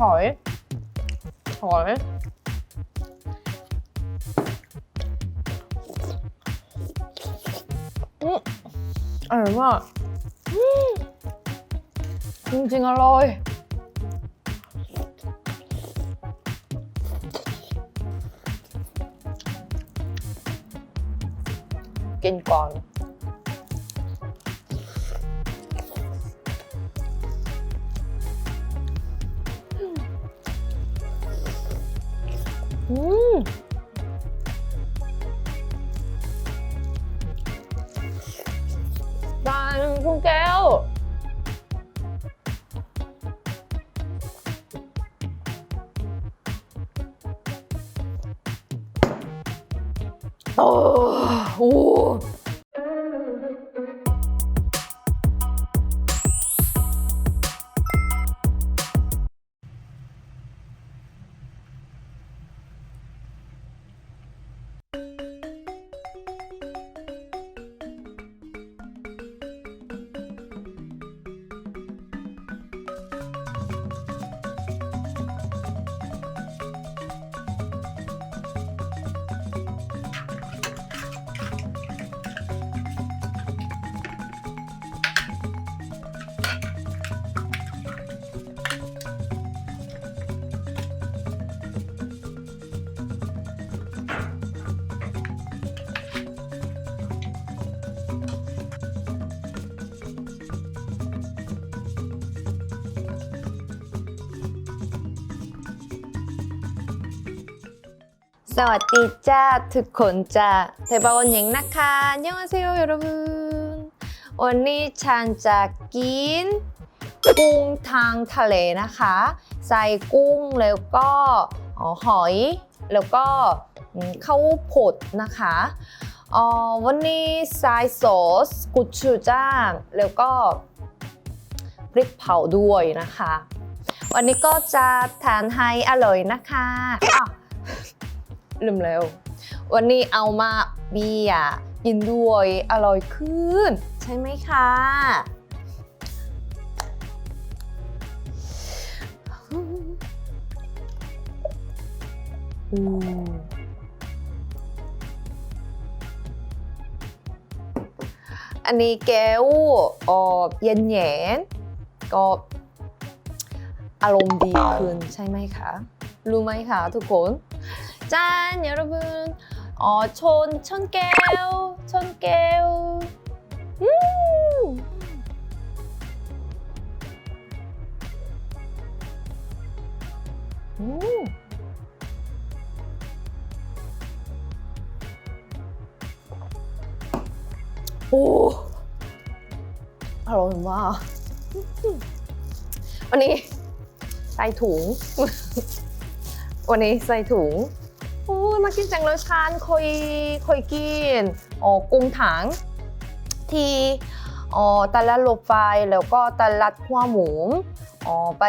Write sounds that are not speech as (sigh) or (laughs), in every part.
หอย หอย อืมอร่อยมากอืมจริงๆอร่อยกินก่อน โอ้ สวัสดีจ้าทุกคนจ้าเทปาวันหญิงนะคะยังมาเซโยยรุนวันนี้ฉันจะกิน กุ้งทางทะเลนะคะ ใส่กุ้งแล้วก็หอย แล้วก็ข้าวโพดนะคะออวันนี้ใส่ซอสกุชูจ้าแล้วก็พริกเผาด้วยนะคะ วันนี้ก็จะทานให้อร่อยนะคะ ลืมแล้ว วันนี้เอามาเบียร์กินด้วยอร่อยขึ้น ใช่ไหมคะอืมอันนี้แก้วเออเย็นเย็นก็อารมณ์ดีขึ้นใช่ไหมคะ รู้ไหมคะทุกคน 짠 여러분 어, 촌, 천개우 천개우 음! 음. 오, อร่อยมาก วันนี้ใส่ถุง วันนี้ใส่ถุง โอ้มากินจังเลยชานเคยเคยกินอ๋อกุ้งถังที่อ๋อตลาดรถไฟแล้วก็ตลาดหัวหมูอ๋อไป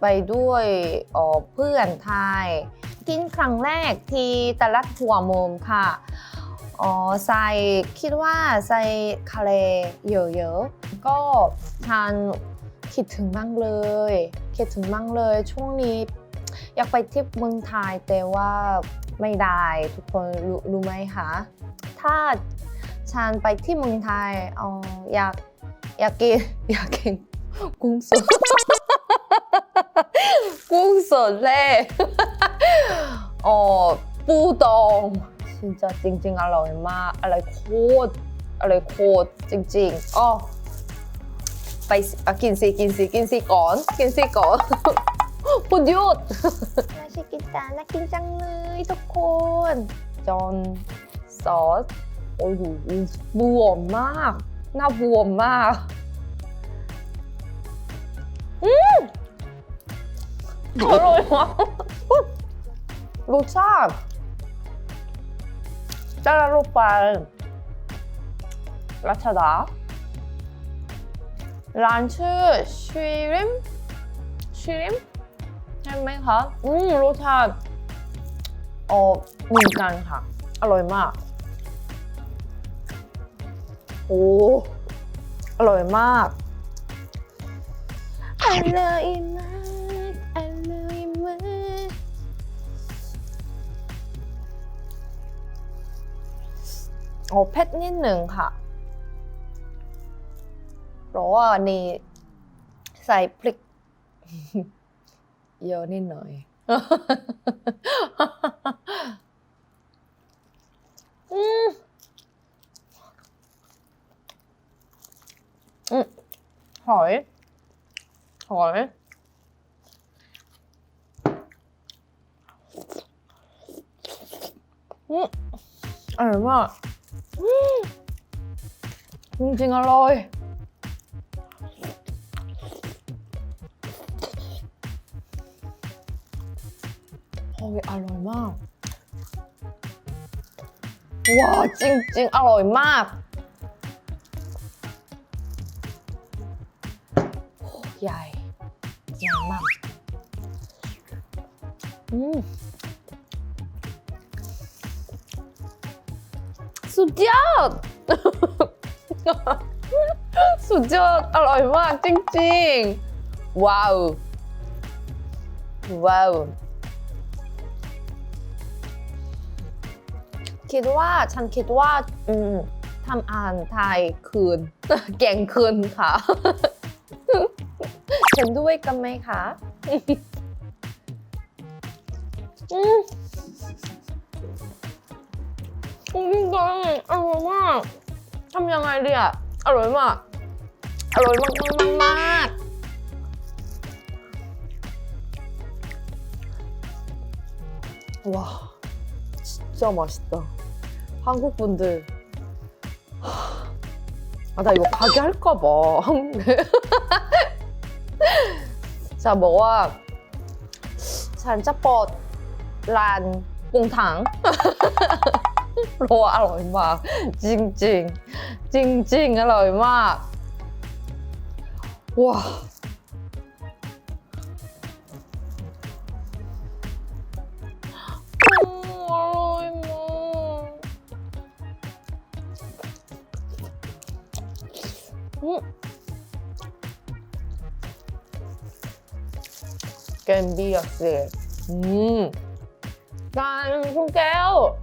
ไปด้วยอ๋อเพื่อนไทยกินครั้งแรกที่ตลาดหัวหมูค่ะอ๋อใส่คิดว่าใส่คาเลเยอะๆก็ทานคิดถึงมากเลย คิดถึงมากเลยช่วงนี้ อยากไปที่เมืองไทยแต่ว่าไม่ได้ทุกคนรู้รู้ไหมคะถ้าฉันไปที่เมืองไทยอออยากอยากกินอยากกินกุ้งสดกุ้งสดเลยเออปูดองจริงจริงจริงอร่อยมากอะไรโคตรอะไรโคตรจริงๆอ๋อไปกินสิกินสิกินสิก่อนกินสิก่อน พูดหยุดนาชิกิตาน่ากินจังเลยทุกคนจอนซอสโอ้โหบวมมากหน้าบวมมากอืมอร่อยมากรสชาติจารุปารัชดาร้านชื่อ ช่ไหมคะ อืมรสชาติออกเหมือนกันค่ะ อร่อยมาก โอ้ อร่อยมาก อร่อยมาก อร่อยมาก โอ้เผ็ดนิดหนึ่งค่ะ เพราะว่านี่ใส่พริก เยอะนิดหน่อย อืมอืมหอย หอยอืมอร่อยมากอืมจริงๆอร่อย โอ้ยอร่อยมาก ว้าวจริงๆ อร่อยมากโอ้ใหญ่ใหญ่มาก อืมสุดยอด สุดยอด อร่อยมากจริงๆ ว้าว ว้าว คิดว่าฉันคิดว่าอืมทำอ่านไทยคืนเก่งคืนค่ะ เห็นด้วยกันไหมคะอืมจริงๆอร่อยมากทำยังไงดีอะอร่อยมาก อร่อยมากมากมากๆ와 진짜 맛있다. 한국 분들. 아, 나 이거 가게 할까봐. (laughs) 자, 먹어. 산짜뽀 란 뽕탕. (laughs) 로아 얼마. 징징. 징징 얼마. 와. can be a seal. 음. 난 숨게요.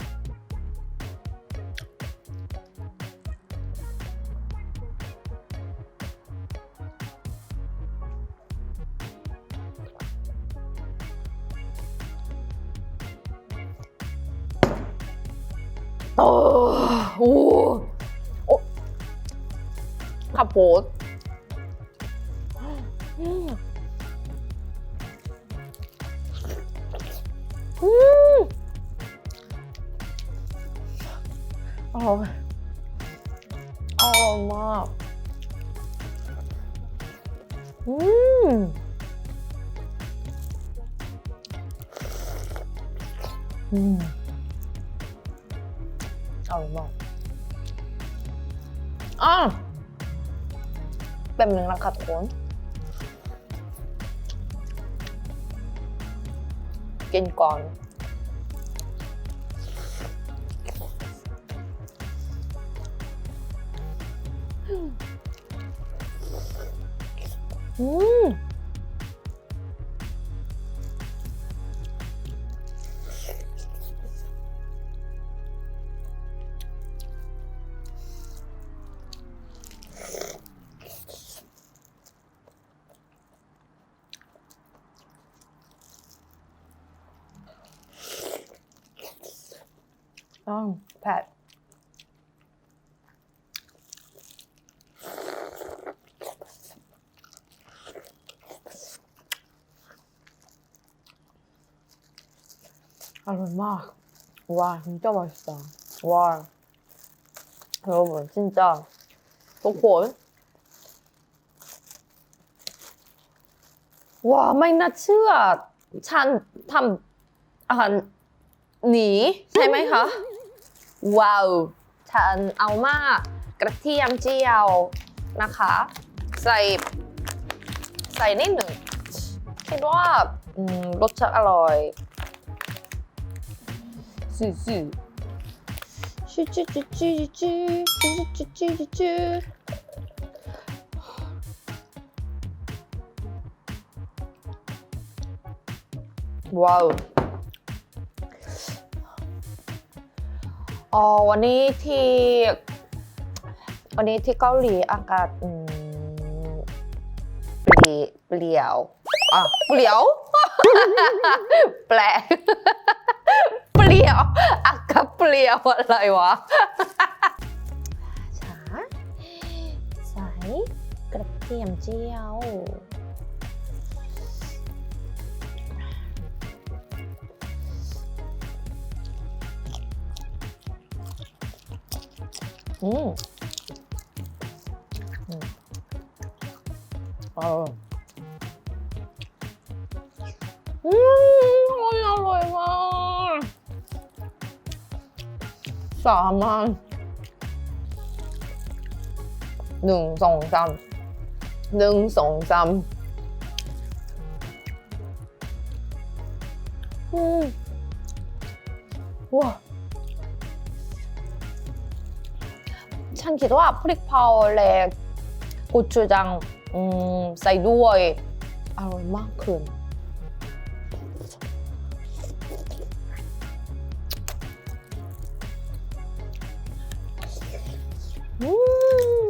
어, 오, 어, 갑옷. อืมอร่อยมากอะแป๊บนึงนะครับทุกคนกินก่อนอืม อร่อยมาก 와, 진짜 맛있다. 와. 여러분, 진짜.ทุกคน ว้าไม่น่าเชื่อ ฉันทำอาหารหนีใช่ไหมคะ ว้าว ฉันเอามากระเทียมเจียวนะคะ ใส่ ใส่นิดหนึ่งคิดว่าอืมรสชาติอร่อย ซื่อซื่อชื่อชื่อชื่อชื่อชื่อชื่อชื่อชื่อชื่อ와 우. อ๋อวันนี้ที่ วันนี้ที่เกาหลีอากาศเปลี่ยวเปลี่ยวอะเปลี่ยว แปลก เปลี่ยวอะไรวะช้าใส่กระเทียมเจียวอืมอืมเออ สามอันหนึ่งสองสามหนึ่งสองสามอืมว้าฉันคิดว่าพริกเผาและกุจูจังอืมใส่ด้วย อร่อยมากขึ้น อื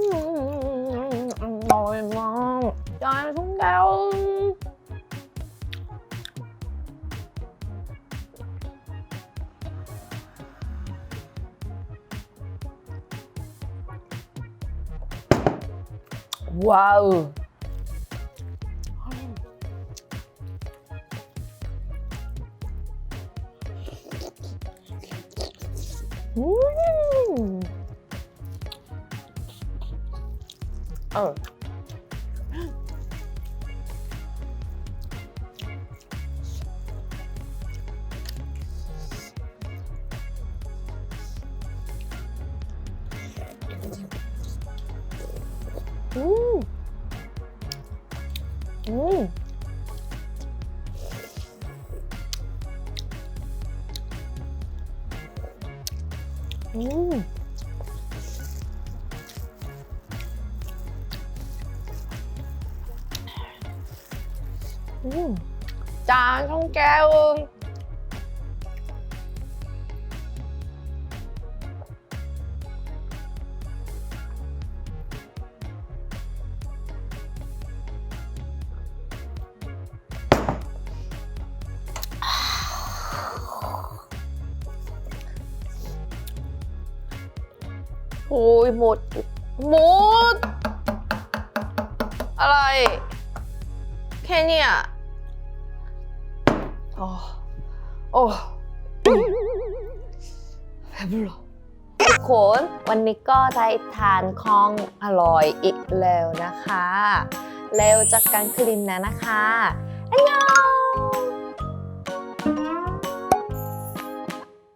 มอร่อยม อืมอืมอืมอืม แค่เนี้ยโอ้โอ้แพ้บุหรอทุกคนวันนี้ก็ได้ทานของอร่อยอีกแล้วนะคะ แล้วจากการคลินนะนะคะอันยอง